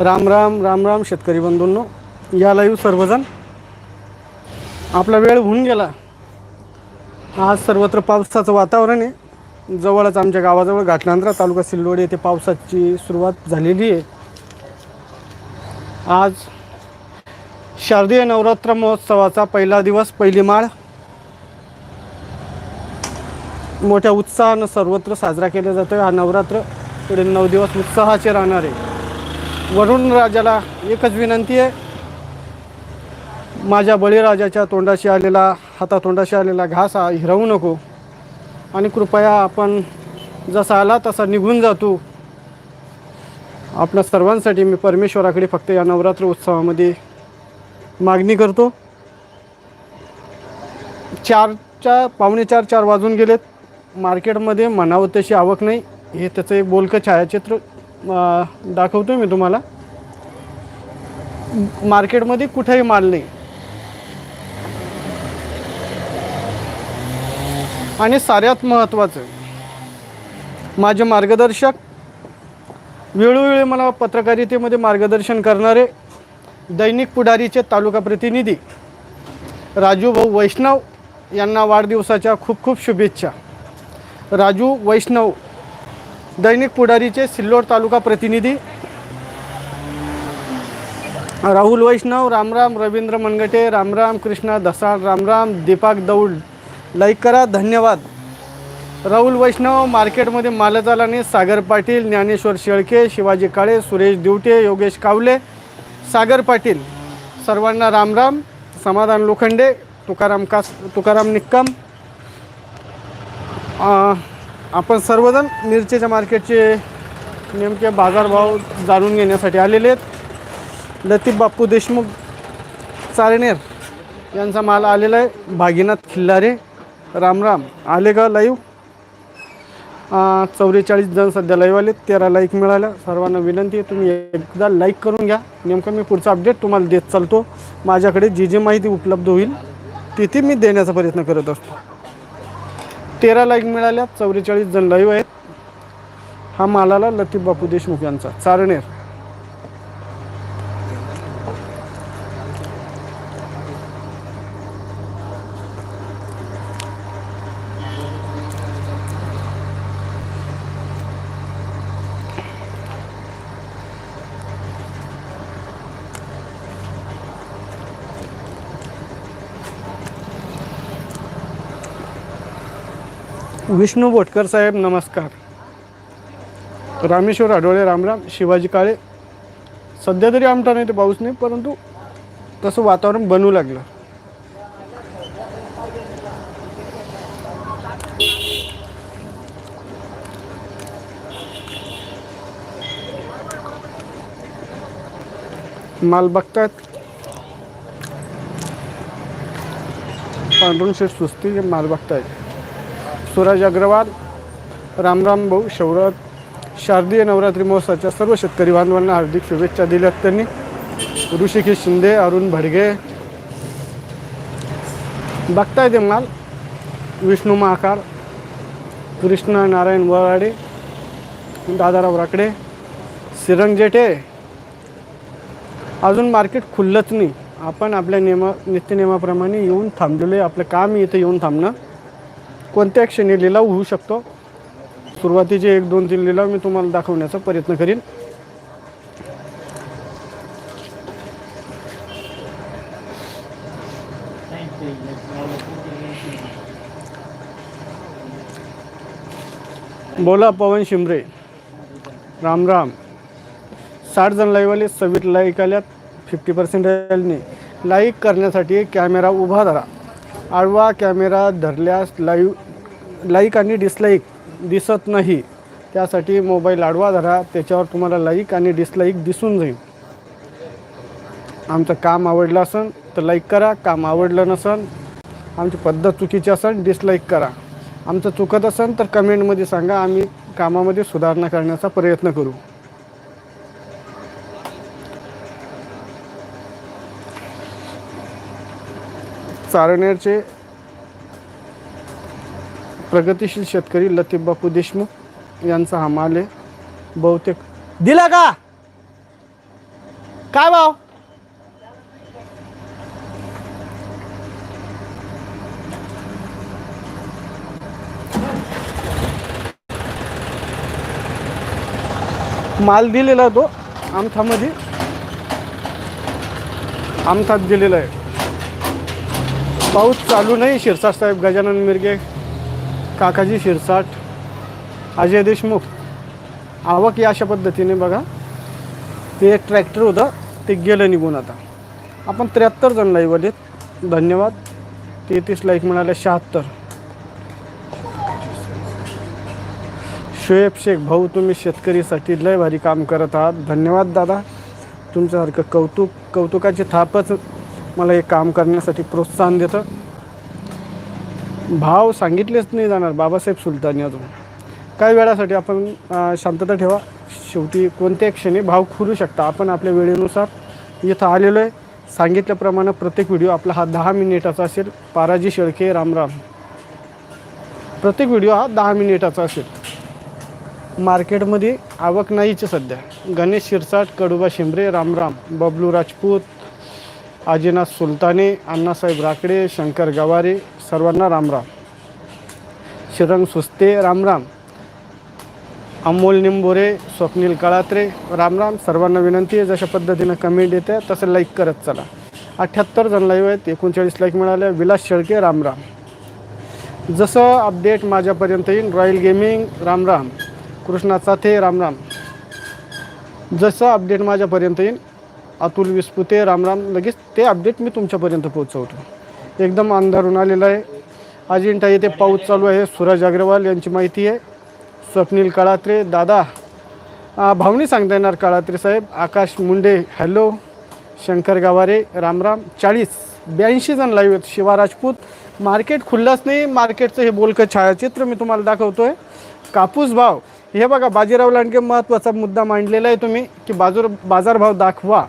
राम राम राम राम शेतकरी बंधूंनो. याला येऊ सर्वजण. आपला वेळ होऊन गेला. आज सर्वत्र पावसाचं वातावरण आहे. जवळच आमच्या गावाजवळ घाटनांद्रा तालुका सिल्लोड येथे पावसाची सुरुवात झालेली आहे. आज शारदीय नवरात्र महोत्सवाचा पहिला दिवस पहिली माळ. मोठ्या उत्साहानं सर्वत्र साजरा केला जातो हा नवरात्र पुढील नऊ दिवस उत्साहाचे राहणार आहे. वरुण राजाला एकच विनंती आहे. माझ्या बळीराजाच्या तोंडाशी आलेला हातातोंडाशी आलेला घास हा हिरवू नको. आणि कृपया आपण जसा आला तसा निघून जातो. आपल्या सर्वांसाठी मी परमेश्वराकडे फक्त या नवरात्र उत्सवामध्ये मागणी करतो. चारच्या पावणे चार चार वाजून गेलेत. मार्केटमध्ये म्हणावं तशी आवक नाही. हे त्याचं एक बोलकं छायाचित्र. दाखवतो मी तुम्हाला. मार्केटमध्ये कुठेही माल नाही. आणि साऱ्यात महत्त्वाचं माझे मार्गदर्शक वेळोवेळी मला पत्रकारितेमध्ये मार्गदर्शन करणारे दैनिक पुढारीचे तालुका प्रतिनिधी राजू भाऊ वैष्णव यांना वाढदिवसाच्या खूप खूप शुभेच्छा. राजू वैष्णव दैनिक पुढारीचे सिल्लोड तालुका प्रतिनिधी राहुल वैष्णव रामराम रवींद्र मनगटे रामराम कृष्णा दसाळ रामराम दीपाक दौड. लाईक करा धन्यवाद. राहुल वैष्णव मार्केटमध्ये मालच सागर पाटील ज्ञानेश्वर शेळके शिवाजी काळे सुरेश दिवटे योगेश कावले सागर पाटील. सर्वांना रामराम. समाधान लोखंडे तुकाराम कास तुकाराम निक्कम. आपण सर्वजण मिरचीच्या मार्केटचे नेमके बाजारभाव जाणून घेण्यासाठी आलेले आहेत. लतीफ बाप्पू देशमुख चारणेर यांचा माल आलेला आहे. भागीनाथ खिल्लारे राम राम. आले का लाईव्ह चौवेचाळीस जण सध्या लाईव्ह आले तेरा लाईक मिळाल्या. सर्वांना विनंती आहे तुम्ही एकदा लाईक करून घ्या. नेमकं मी पुढचा अपडेट तुम्हाला देत चालतो. माझ्याकडे जी जी माहिती उपलब्ध होईल तिथे मी देण्याचा प्रयत्न करत असतो. तेरा लाईक मिळाल्या चौवेचाळीस जण लाईव्ह आहेत. हा मालाला लतीफ बापू देशमुख यांचा. चारणेर विष्णू बोटकर साहेब नमस्कार. रामेश्वर आढोळे रामराम शिवाजी काळे. सध्या तरी आमटा नाही ते पाऊस नाही परंतु तसं वातावरण बनू लागलं. माल बघतात पांढरून शेठ सुस्ती हे माल बघतायत. सूरज अग्रवाल रामराम भाऊ शौरत शारदीय नवरात्री महोत्सवाच्या सर्व शेतकरी बांधवांना हार्दिक शुभेच्छा दिल्यात त्यांनी. ऋषिकेश शिंदे अरुण भडगे. बघताय ते माल विष्णू महाकाळ कृष्ण नारायण वराडे दादाराव राकडे सिरंग जेठे. अजून मार्केट खुललंच नाही. आपण आपल्या नियमा नित्यनियमाप्रमाणे येऊन थांबलेलो आहे. आपलं काम आहे इथं येऊन थांबणं. कोणत्या क्षणी लिलाव होऊ शकतो? सुरुवातीचे एक दोन तीन लिलाव मी तुम्हाला दाखवण्याचा प्रयत्न करीन. बोला पवन शिमरे राम राम. साठ जण लाईव्ह आले सव्वीस लाईक आल्यात फिफ्टी पर्सेंट नाही. लाईक करण्यासाठी कॅमेरा उभा धरा. आडवा कॅमेरा धरल्यास लाईव्ह लाईक आणि डिसलाईक दिसत नाही. त्यासाठी मोबाईल आडवा धरा त्याच्यावर तुम्हाला लाईक आणि डिसलाईक दिसून जाईल. आमचं काम आवडलं असेल तर लाईक करा काम आवडलं नसेल आमची पद्धत चुकीची असेल डिसलाईक करा. आमचं चुकत असेल तर कमेंटमध्ये सांगा आम्ही कामामध्ये सुधारणा करण्याचा प्रयत्न करू. चारण्याचे प्रगतीशील शेतकरी लतीफ बापू देशमुख यांचा हा माल आहे. बहुतेक दिला का? काय भाव? माल दिलेला तो आमथामध्ये आमथात दिलेला आहे. पाऊस चालू नाही. शिरसाट साहेब गजानन मिरगे काकाजी शिरसाट अजय देशमुख. आवक या अशा पद्धतीने बघा. ते एक ट्रॅक्टर होतं ते गेलं निघून आता. आपण त्र्याहत्तर जण लाईव्ह आलेत धन्यवाद. तेहतीस लाईक मिळाले शहात्तर. शोएब शेख भाऊ तुम्ही शेतकरीसाठी लय भारी काम करत आहात. धन्यवाद दादा. तुमच्यासारखं कौतुक कौतुकाची थापच मला हे काम करण्यासाठी प्रोत्साहन देतं. भाव सांगितलेच नाही जाणार बाबासाहेब सुलतानी अजून. काही वेळासाठी आपण शांतता ठेवा. शेवटी कोणत्याही क्षणी भाव खुलू शकता. आपण आपल्या वेळेनुसार इथं आलेलो आहे. सांगितल्याप्रमाणे प्रत्येक व्हिडिओ आपला हा दहा मिनिटाचा असेल. पाराजी शेळके रामराम प्रत्येक व्हिडिओ हा दहा मिनिटाचा असेल. मार्केटमध्ये आवक नाहीच सध्या. गणेश शिरसाट कडुबा शिंबरे रामराम बबलू राजपूत आजीनाथ सुलताने अण्णासाहेब राकडे शंकर गवारे सर्वांना रामराम. शिरंग सुस्ते रामराम. अमोल निंबोरे स्वप्नील कळात्रे रामराम. सर्वांना विनंती आहे जशा पद्धतीनं कमेंट येते तसं लाईक करत चला. अठ्ठ्याहत्तर जण लाईव्ह आहेत एकोणचाळीस लाईक मिळाले. विलास शेळके रामराम. जसं अपडेट माझ्यापर्यंत येईन रॉयल गेमिंग रामराम. कृष्णा चाथे रामराम. जसं अपडेट माझ्यापर्यंत येईन अतुल विस्पुते रामराम लगेच ते अपडेट मी तुमच्यापर्यंत पोहोचवतो. एकदम अंधारून आलेलं आहे. अजिंठा येथे पाऊस चालू आहे. सूरज अग्रवाल यांची माहिती आहे. स्वप्नील काळात्रे दादा. भावनी सांगता येणार काळात्रे साहेब. आकाश मुंडे हॅलो शंकर गावारे रामराम चाळीस ब्याऐंशी जण लाईव्ह आहेत. शिवा राजपूत. मार्केट खुल्लंच नाही. मार्केटचं हे बोलकं छायाचित्र मी तुम्हाला दाखवतो आहे कापूस भाव. हे बघा बाजीराव लांडगे महत्त्वाचा मुद्दा मांडलेला आहे तुम्ही की बाजूर बाजारभाव दाखवा.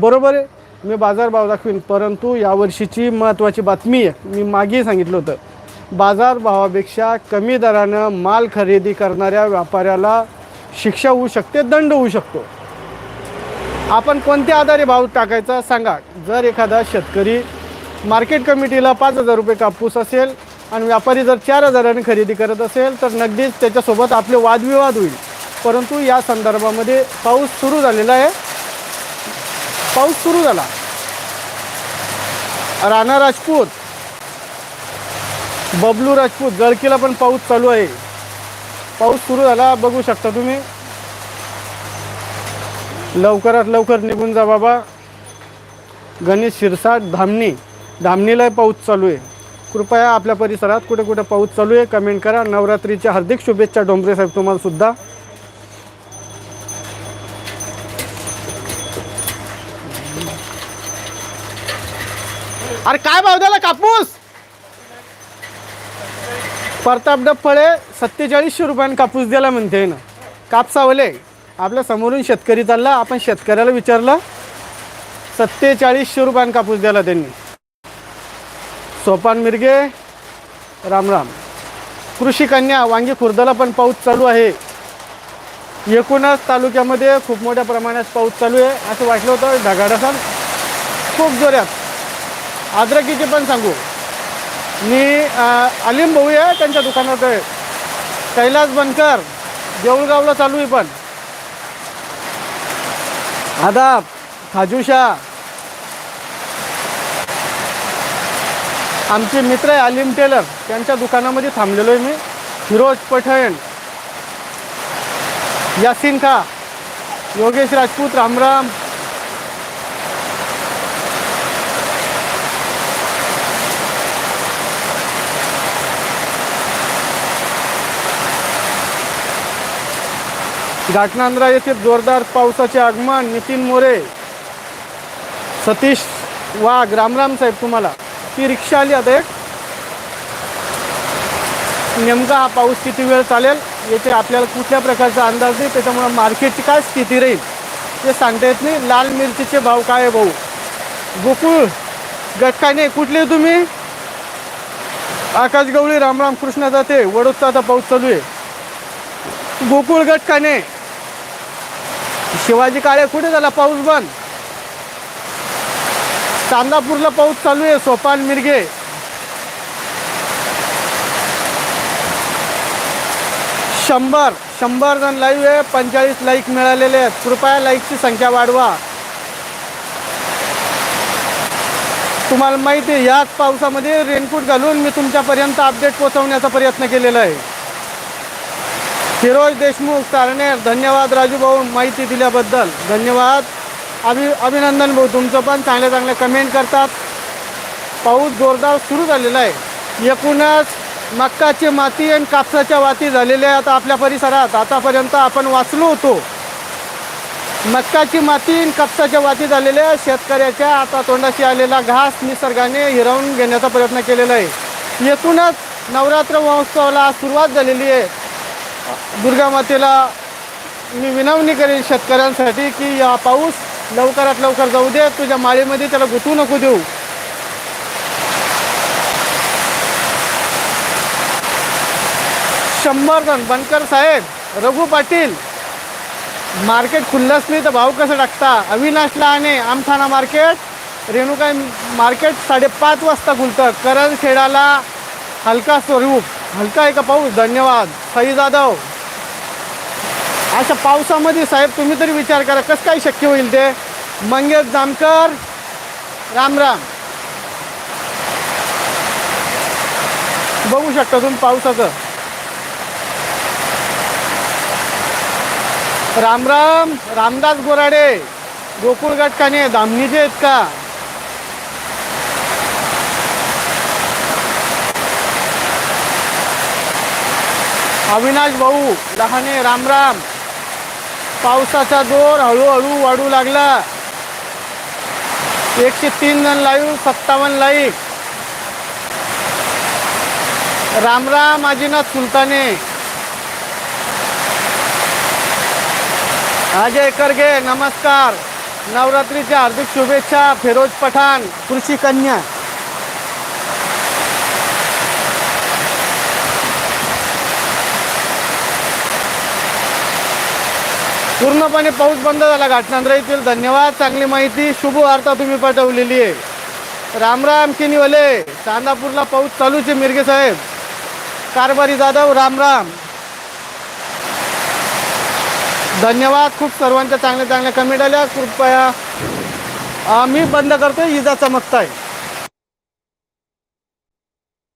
बरोबर आहे. मी बाजारभाव दाखवीन परंतु यावर्षीची महत्त्वाची बातमी आहे. मी मागे सांगितलं होतं बाजारभावापेक्षा कमी दरानं माल खरेदी करणाऱ्या व्यापाऱ्याला शिक्षा होऊ शकते दंड होऊ शकतो. आपण कोणत्या आधारे भाव टाकायचा सांगा. जर एखादा शेतकरी मार्केट कमिटीला पाच हजार रुपये कापूस असेल आणि व्यापारी जर चार हजाराने खरेदी करत असेल तर नगदीच त्याच्यासोबत आपले वादविवाद होईल. परंतु या संदर्भामध्ये पाऊस सुरू झालेला आहे. पाऊस सुरू झाला. राणा राजपूत बबलू राजपूत गळकीला पण पाऊस चालू आहे. पाऊस सुरू झाला बघू शकता तुम्ही. लवकरात लवकर निघून जा बाबा. गणेश शिरसाट धामणी. धामणीलाही पाऊस चालू आहे. कृपया आपल्या परिसरात कुठे कुठे पाऊस चालू आहे कमेंट करा. नवरात्रीच्या हार्दिक शुभेच्छा डोंबरे साहेब तुम्हाला सुद्धा. अरे काय भाव द्याला कापूस? प्रताप डबफळे सत्तेचाळीसशे रुपयानं कापूस दिला म्हणते ना. कापसावले आपल्या समोरून शेतकरी चालला आपण शेतकऱ्याला विचारलं सत्तेचाळीसशे रुपयानं कापूस दिला त्यांनी. सोपान मिरगे राम राम. कृषी कन्या वांगी खुर्दला पण पाऊस चालू आहे. एकूणच तालुक्यामध्ये खूप मोठ्या प्रमाणात पाऊस चालू आहे. असं वाटलं होतं ढगाढसाल खूप जोऱ्यात अद्रकीचे पण सांगू. मी अलिम अलीम भाऊ आहे त्यांच्या दुकानात आहे. कैलास बनकर देऊळगावला चालू आहे पण. आदाब खाजूशा आमचे मित्र आहे अलीम टेलर. त्यांच्या दुकानामध्ये थांबलेलो आहे मी. फिरोज पठण. यासिन खा. योगेश राजपूत रामराम. घाटनांद्रा येथे जोरदार पावसाचे आगमन नितीन मोरे सतीश वाघ रामराम साहेब तुम्हाला. ती रिक्षा आली आता एक. नेमका हा पाऊस किती वेळ चालेल याचे आपल्याला कुठल्या प्रकारचा अंदाज नाही त्याच्यामुळं मार्केटची काय स्थिती राहील ते सांगता येत नाही. लाल मिरचीचे भाव काय आहे भाऊ? गोकुळ गटकाने कुठले तुम्ही? आकाश गवळी रामराम कृष्णा जाते वडोदचा आता पाऊस चालू आहे. गोकुळ गटकाने शिवाजी काळे कुठे झाला? पाऊस बंद. चांदापूरला पाऊस चालू आहे सोपान मिरगे. शंभर शंभर जण लाईव्ह आहे पंचेचाळीस लाईक मिळालेले आहेत. कृपया लाईकची संख्या वाढवा. तुम्हाला माहिती आहे याच पावसामध्ये रेनकोट घालून मी तुमच्यापर्यंत अपडेट पोहोचवण्याचा प्रयत्न केलेला आहे. फिरोज देशमुख तारणेर धन्यवाद राजू भाऊ माहिती दिल्याबद्दल. धन्यवाद. अभि अभिनंदन भाऊ तुमचं पण चांगल्या चांगल्या कमेंट करतात. पाऊस जोरदार सुरू झालेला आहे. एकूणच मक्काची माती आणि कापसाच्या वाती झालेल्या आहेत आपल्या परिसरात. आतापर्यंत आपण वाचलो होतो. मक्काची माती आणि कापसाच्या वाती झालेल्या शेतकऱ्याच्या आता तोंडाशी आलेला घास निसर्गाने हिरावून घेण्याचा प्रयत्न केलेला आहे. एकूणच नवरात्र महोत्सवाला सुरुवात झालेली आहे. दुर्गा मातेला मी विनवणी करेन शेतकऱ्यांसाठी की हा पाऊस लवकरात लवकर जाऊ दे तुझ्या माळीमध्ये त्याला गुतू नको देऊ. शंभर जण बनकर साहेब रघु पाटील. मार्केट खुल्लं नाही तर भाव कसं टाकता? अविनाशला आणि आमठाणा मार्केट. रेणुका मार्केट साडेपाच वाजता खुलतं. करण खेडाला हलका स्वरूप. हलका आहे का पाऊस? धन्यवाद. साई जाधव. अशा पावसामध्ये साहेब तुम्ही तरी विचार करा कसं काय शक्य होईल ते? मंगेश जामकर. राम राम. बघू शकता तुम्ही पावसाचं. राम राम. रामदास गोराडे. गोकुळ गटकाने धामणीचे आहेत का? अविनाश भाऊ लहाने राम राम. पावसाचा जोर हळूहळू वाढू लागला. एकशे तीन जण लाईव्ह सत्तावन्न लाईक राम राम आजीनाथ सुलताने. अजय करगे नमस्कार. नवरात्रीच्या हार्दिक शुभेच्छा फिरोज पठाण कृषी कन्या. पूर्णपणे पाऊस बंद झाला घाटनांद्रा येथील. धन्यवाद चांगली माहिती शुभ वार्ता तुम्ही पाठवलेली आहे. राम राम किनीवले चांदापूरला पाऊस चालूच आहे मिरगे साहेब. कारभारी जाधव राम राम धन्यवाद खूप सर्वांच्या चांगल्या चांगल्या कमेंट आल्या. कृपया मी बंद करतो इजा चमकताय.